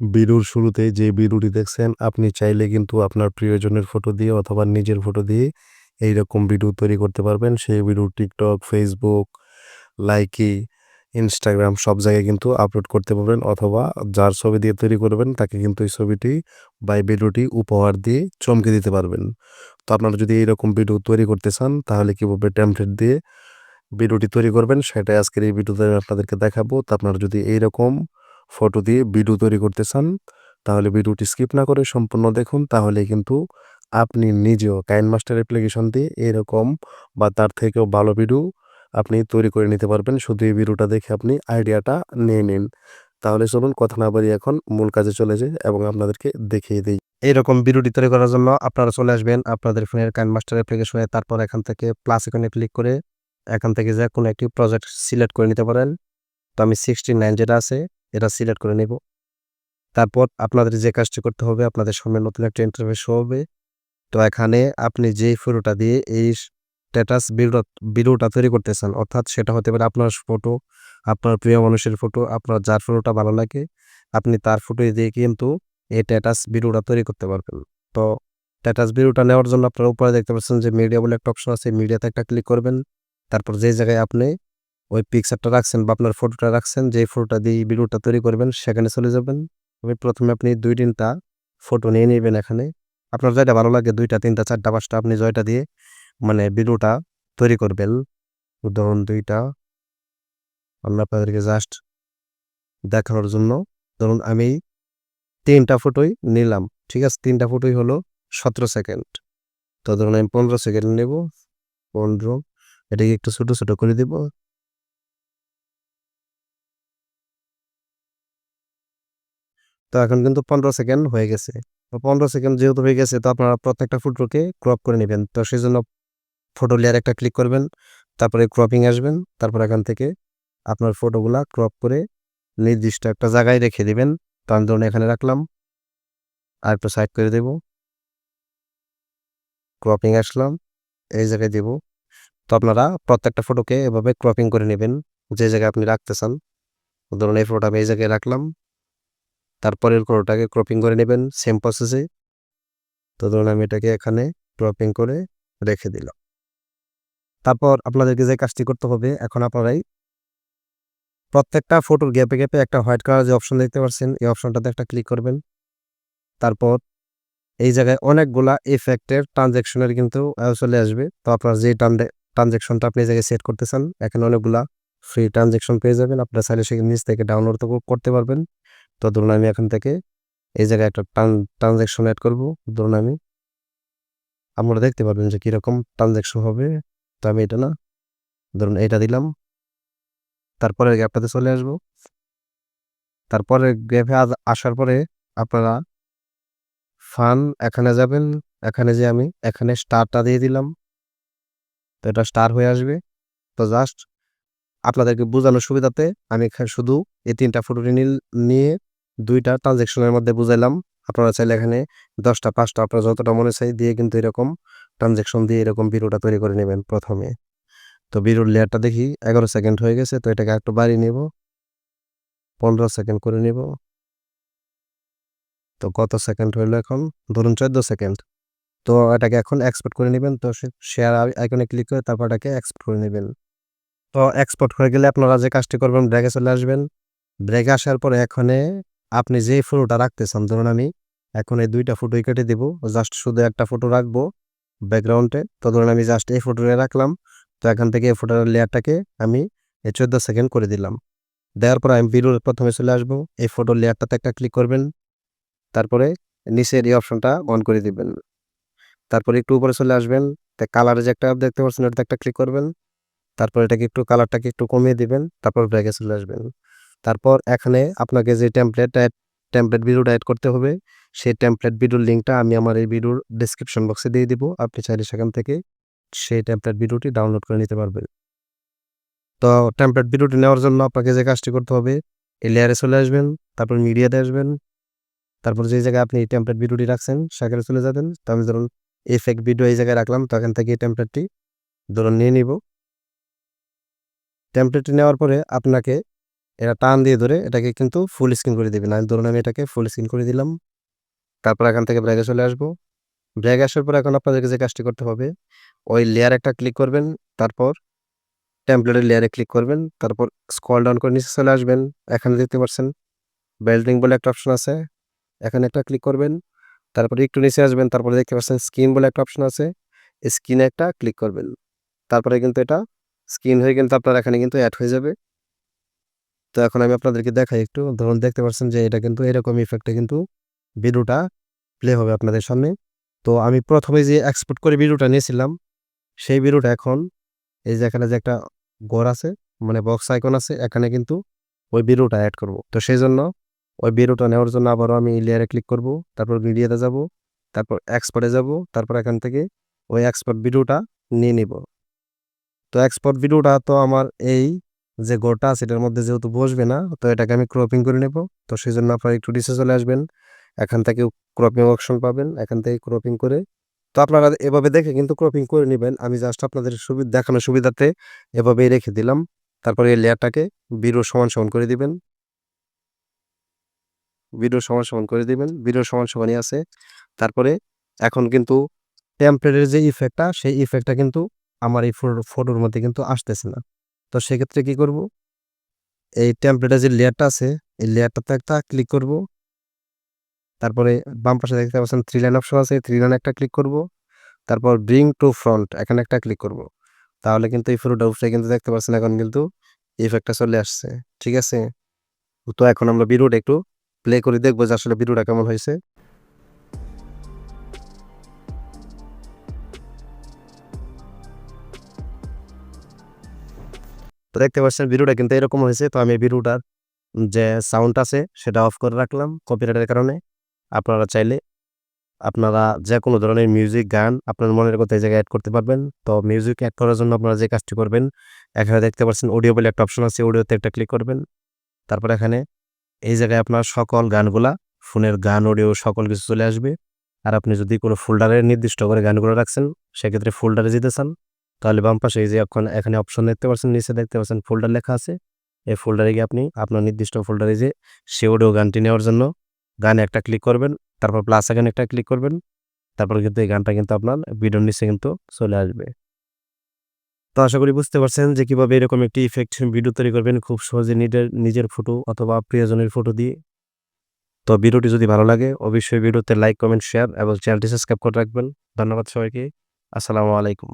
বিরুর শুরুতে যে বিরুটি দেখছেন, আপনি চাইলে কিন্তু আপনার প্রিয়জনের ফটো দিয়ে অথবা নিজের ফটো দিয়ে এইরকম ভিডিও তৈরি করতে পারবেন। সেই video TikTok Facebook Likee Instagram সব জায়গায় কিন্তু আপলোড করতে পারবেন অথবা যার ছবি দিয়ে তৈরি করবেন তাকে কিন্তু এই ছবিটি বা এই ভিডিওটি উপহার দিয়ে চমকে দিতে পারবেন। তো আপনারা যদি এইরকম ভিডিও তৈরি করতে চান তাহলে কীভাবে টেমপ্লেট দিয়ে ভিডিওটি তৈরি করবেন সেটাই আজকের এই ভিডিওতে আমি আপনাদেরকে দেখাবো। তো আপনারা যদি এইরকম ফটো দিয়ে ভিডিও তৈরি করতে চান তাহলে ভিডিওটি স্কিপ না করে সম্পূর্ণ দেখুন তাহলে কিন্তু আপনি নিজেও কাইন মাস্টার অ্যাপ্লিকেশন দিয়ে এরকম বা তার থেকেও ভালো ভিডিও আপনি তৈরি করে নিতে পারবেন। শুধু এই ভিডিওটা দেখে আপনি আইডিয়াটা নিয়ে নিন। তাহলে চলুন কথা না বাড়ি এখন মূল কাজে চলে যাই এবং আপনাদেরকে দেখিয়ে দিই। এইরকম ভিডিওটি তৈরি করার জন্য আপনারা চলে আসবেন আপনাদের ফোনের কাইন মাস্টার অ্যাপ্লিকেশনে। তারপর এখান থেকে প্লাস এখানে ক্লিক করে এখান থেকে যে কোনো একটি প্রজেক্ট সিলেক্ট করে নিতে পারেন। তো আমি সিক্সটি নাইন যেটা আছে, এটা সিলেক্ট করে নেব। তারপর আপনাদের যে কাজটি করতে হবে, আপনাদের সামনে নতুন একটা ইন্টারভিউ শো হবে। তো এখানে আপনি যেই ফটোটা দিয়ে এই স্ট্যাটাস ভিডিওটা তৈরি করতেছেন। অর্থাৎ সেটা হতে পারে আপনার ফটো আপনার প্রিয় মানুষের ফটো আপনার যার ফটোটা ভালো লাগে, আপনি তার ফটো দিয়ে কিন্তু এই স্ট্যাটাস ভিডিওটা তৈরি করতে পারবেন। তো স্ট্যাটাস ভিডিওটা নেওয়ার জন্য আপনারা উপরে দেখতে পাচ্ছেন যে মিডিয়া বলে একটা অপশন আছে মিডিয়াতে একটা ক্লিক করবেন। তারপর যে জায়গায় আপনি ওই পিকচারটা রাখছেন বা আপনার ফটোটা রাখছেন যে ফটোটা দিয়ে ভিডিওটা তৈরি করবেন, সেখানে চলে যাবেন। আমি প্রথমে আপনি দুই তিনটা ফটো নিয়ে নেবেন এখানে। আপনার যেটা ভালো লাগে, দুইটা, তিনটা, চারটা, পাঁচটা, আপনি জয়টা দিয়ে মানে ভিডিওটা তৈরি করবেন। উদাহরণ দুইটা। আমি আপনাদেরকে জাস্ট দেখানোর জন্য। ধরুন আমি তিনটা ফটোই নিলাম, ঠিক আছে? তিনটা ফটোই হলো সতেরো সেকেন্ড তো ধরুন আমি পনেরো সেকেন্ড নেব। পনেরো, এটাকে একটু ছোটো ছোটো করে দিব। তো এখন কিন্তু পনেরো সেকেন্ড হয়ে গেছে। তো পনেরো সেকেন্ড যেহেতু হয়ে গেছে, তো আপনারা প্রত্যেকটা ফটোকে ক্রপ করে নেবেন। তো সেই জন্য ফটো লেয়ার একটা ক্লিক করবেন, তারপরে ক্রপিং আসবেন, তারপর এখান থেকে আপনার ফটোগুলা ক্রপ করে নির্দিষ্ট একটা জায়গায় রেখে দিবেন। তো আমি ধরুন এখানে রাখলাম। আর একটু সাইড করে দেব। ক্রপিং আসলাম, এই জায়গায় দেব। তো আপনারা প্রত্যেকটা ফটোকে এভাবে ক্রপিং করে নেবেন, যে জায়গায় আপনি রাখতে চান ধরুন এই ফটোটা আমি এই জায়গায় রাখলাম। তারপরের ফটোটাকে ক্রপিং করে নেবেন সেম প্রসেসে তো ধরুন আমি এটাকে এখানে ক্রপিং করে রেখে দিলাম। তারপর আপনাদেরকে যে কাজটি করতে হবে, এখন আপনারাই প্রত্যেকটা ফটোর গ্যাপে গ্যাপে একটা হোয়াইট কালার যে অপশন দেখতে পাচ্ছেন, এই অপশনটাতে একটা ক্লিক করবেন। তারপর এই জায়গায় অনেকগুলা ইফেক্টের ট্রানজ্যাকশনের কিন্তু চলে আসবে। তো আপনার যে ট্রানজ্যাকশনটা আপনি এই জায়গায় সেট করতে চান এখানে অনেকগুলা ফ্রি ট্রানজ্যাকশন পেয়ে যাবেন। আপনারা চাইলে সেখানে নিচ থেকে ডাউনলোড করতে পারবেন। তো ধরুন আমি এখান থেকে এই জায়গায় একটা ট্রানজ্যাকশন অ্যাড করব। ধরুন আমি, আপনারা দেখতে পারবেন যে কীরকম ট্রানজ্যাকশন হবে। তো আমি এটা না, ধরুন এটা দিলাম। তারপরে গ্যাপটাতে চলে আসব। তারপরে গ্যাপে আসার পরে আপনারা ফান, এখানে যাবেন, এখানে যে আমি, এখানে স্টারটা দিয়ে দিলাম। তো এটা স্টার হয়ে আসবে। তো জাস্ট আপনাদেরকে বোঝানোর সুবিধাতে আমি শুধু এই তিনটা ফটো নিয়ে দুইটা ট্রানজ্যাকশনের মধ্যে বুঝাইলাম। আপনারা চাইলে এখানে দশটা, পাঁচটা, আপনার যতটা মনে চাই দিয়ে কিন্তু এরকম ট্রানজ্যাকশন দিয়ে এরকম ভিডিওটা তৈরি করে নেবেন প্রথমে। তো ভিডিওর লেয়ারটা দেখি, এগারো সেকেন্ড হয়ে গেছে, তো এটাকে একটু বাড়িয়ে নেব। পনেরো সেকেন্ড করে নেব। তো কত সেকেন্ড হইল এখন? ধরুন চোদ্দ সেকেন্ড তো এটাকে এখন এক্সপোর্ট করে নেবেন, তো শেয়ার আইকনে ক্লিক করে তারপর এটাকে এক্সপোর্ট করে নেবেন। তো এক্সপোর্ট হয়ে গেলে আপনারা যে কাজটি করবেন ব্রেকে চলে আসবেন। ব্রেকে আসার পরে এখানে আপনি যে ফটোটা রাখতে চান, ধরুন আমি এখন এই দুইটা ফটোই কেটে দেবো জাস্ট শুধু একটা ফটো রাখব। ব্যাকগ্রাউন্ডে তো ধরুন আমি জাস্ট এই ফটোটা রাখলাম, তো এখান থেকে এই ফটোর লেয়ারটাকে আমি এই চোদ্দ সেকেন্ড করে দিলাম। দেওয়ার পর আমি ভিডিওর প্রথমে চলে আসব, এই ফটোর লেয়ারটাতে একটা ক্লিক করবেন। তারপরে নিচের এই অপশনটা অন করে দিবেন। তারপরে একটু উপরে চলে আসবেন, তা কালারে যে একটা দেখতে পাচ্ছেন ওটাতে একটা ক্লিক করবেন। তারপর এটাকে একটু কালারটাকে একটু কমিয়ে দিবেন, তারপর ব্রেকে চলে আসবেন। তারপর এখানে আপনাকে যে টেমপ্লেট টেমপ্লেট ভিডিওটা অ্যাড করতে হবে সেই টেমপ্লেট ভিডিওর লিঙ্কটা আমি আমার এই ভিডিওর ডিসক্রিপশন বক্সে দিয়ে দিব। আপনি চাইলে সেখান থেকে সেই টেমপ্লেট ভিডিওটি ডাউনলোড করে নিতে পারবেন। তো টেমপ্লেট ভিডিওটি নেওয়ার জন্য আপনাকে যে কাজটি করতে হবে, এই লেয়ারে চলে আসবেন, তারপর মিডিয়াতে আসবেন, তারপর যে জায়গায় আপনি এই টেমপ্লেট ভিডিওটি রাখছেন, সেখানে চলে যাবেন। তো আমি ধরুন ইফেক্ট ভিডিও এই জায়গায় রাখলাম, তো এখান থেকে এই টেমপ্লেটটি ধরুন নিয়ে নিব। টেমপ্লেটটি নেওয়ার পরে আপনাকে এটা টান দিয়ে ধরে এটাকে কিন্তু ফুল স্ক্রিন করে দিবেন। আমি ধরুন আমি এটাকে ফুল স্ক্রিন করে দিলাম। তারপর এখান থেকে ব্র্যাগে চলে আসব। ব্র্যাগে আসার পর এখন আপনাদেরকে যে কাজটি করতে হবে, ওই লেয়ার একটা ক্লিক করবেন, তারপর টেমপ্লেটের লেয়ারে ক্লিক করবেন, তারপর স্কল ডাউন করে নিচে চলে আসবেন। এখানে দেখতে পাচ্ছেন বেল্ডিং বলে একটা অপশন আছে, এখানে একটা ক্লিক করবেন, তারপরে একটু নিচে আসবেন, তারপরে দেখতে পাচ্ছেন স্কিন বলে একটা অপশন আছে স্কিনে একটা ক্লিক করবেন। তারপরে কিন্তু এটা স্কিন হয়ে কিন্তু আপনার এখানে কিন্তু অ্যাড হয়ে যাবে। তো এখন আমি আপনাদেরকে দেখাই একটু, ধরুন দেখতে পাচ্ছেন যে এটা কিন্তু এরকম ইফেক্টে কিন্তু ভিডিওটা প্লে হবে আপনাদের সামনে। তো আমি প্রথমে যে এক্সপোর্ট করে ভিডিওটা নিয়েছিলাম, সেই ভিডিওটা এখন এই যে এখানে যে একটা ঘর আছে মানে বক্স আইকন আছে, এখানে কিন্তু ওই ভিডিওটা অ্যাড করব। তো সেই জন্য ওই ভিডিওটা নেওয়ার জন্য আবারও আমি লেয়ারে ক্লিক করব, তারপর মিডিয়াতে যাব, তারপর এক্সপোর্টে যাব, তারপর এখান থেকে ওই এক্সপোর্ট ভিডিওটা নিয়ে নিব। তো এক্সপোর্ট ভিডিওটা তো আমার এই যে গোটা আছে, এটার মধ্যে যেহেতু বসবে না, তো এটাকে আমি ক্রপিং করে নেব। তো সেই জন্য আপনারা একটু ডিসে চলে আসবেন। এখান থেকে ক্রপিং অপশন পাবেন, এখান থেকে ক্রপিং করে। তো আপনারা এভাবে দেখে কিন্তু ক্রপিং করে নেবেন। আমি জাস্ট আপনাদের সুবিধা দেখানোর সুবিধাতে এভাবেই রেখে দিলাম। তারপরে এই লেয়ারটাকে বিরো সমান সমান করে দিবেন। ভিডিও সমান সমান করে দিবেন। ভিডিও সমান সমানই আছে। তারপরে এখন কিন্তু টেম্পলেটের যে ইফেক্টটা সেই ইফেক্টটা কিন্তু আমার এই ফটোর মধ্যে কিন্তু আসতেছে না। তো সেক্ষেত্রে কি করব? এই টেম্পলেটের যে লেয়ারটা আছে, এই লেয়ারটাতে একটা ক্লিক করব। তারপরে বাম পাশে দেখতে পাচ্ছেন থ্রি লাইন অপশন আছে থ্রি লাইন একটা ক্লিক করব। তারপর ব্রিং টু ফ্রন্ট এখানে একটা ক্লিক করব। তাহলে কিন্তু এই ফটোটা উপরে কিন্তু দেখতে পাচ্ছেন এখন কিন্তু ইফেক্টটা চলে আসছে, ঠিক আছে? তো এখন আমরা ভিডিওটা একটু প্লে করে দেখব যে আসলে ভিডিওটা কেমন হয়েছে। তো দেখতে পাচ্ছেন ভিডিওটা কিন্তু এরকম হয়েছে, তো আমি ভিডিওটার যে সাউন্ড আছে সেটা অফ করে রাখলাম কপিরাইটের কারণে। আপনারা চাইলে আপনারা যে কোনো ধরনের মিউজিক গান আপনার মনের কথা এই জায়গায় অ্যাড করতে পারবেন। তো মিউজিক অ্যাড করার জন্য আপনারা যে কাজটি করবেন, এখানে দেখতে পাচ্ছেন অডিও বলে একটা অপশন আছে অডিওতে একটা ক্লিক করবেন। তারপর এখানে এই জায়গায় আপনার সকল গানগুলা, ফোনের গান অডিও সকল কিছু চলে আসবে। আর আপনি যদি কোনো ফোল্ডারে নির্দিষ্ট করে গানগুলো রাখছেন, সেক্ষেত্রে ফোল্ডারে যেতে চান, তাহলে বাম পাশে এই যে এখন এখানে অপশন দেখতে পাচ্ছেন, নিচে দেখতে পাচ্ছেন ফোল্ডার লেখা আছে। এই ফোল্ডারে গিয়ে আপনি আপনার নির্দিষ্ট ফোল্ডারে যে সে অডিও গানটি নেওয়ার জন্য গানে একটা ক্লিক করবেন, তারপর প্লাস এখানে একটা ক্লিক করবেন, তারপর কিন্তু এই গানটা কিন্তু আপনার ভিডিওর নিচে কিন্তু চলে আসবে। তো আশা করি বুঝতে পারছেন যে কীভাবে এরকম একটি ইফেক্ট ভিডিও তৈরি করবেন খুব সহজে নিজের নিজের ফটো অথবা প্রিয়জনের ফটো দিয়ে। তো ভিডিওটি যদি ভালো লাগে, অবশ্যই ভিডিওতে লাইক কমেন্ট শেয়ার এবং চ্যানেলটি সাবস্ক্রাইব করে রাখবেন। ধন্যবাদ সবাইকে। আসসালামু আলাইকুম।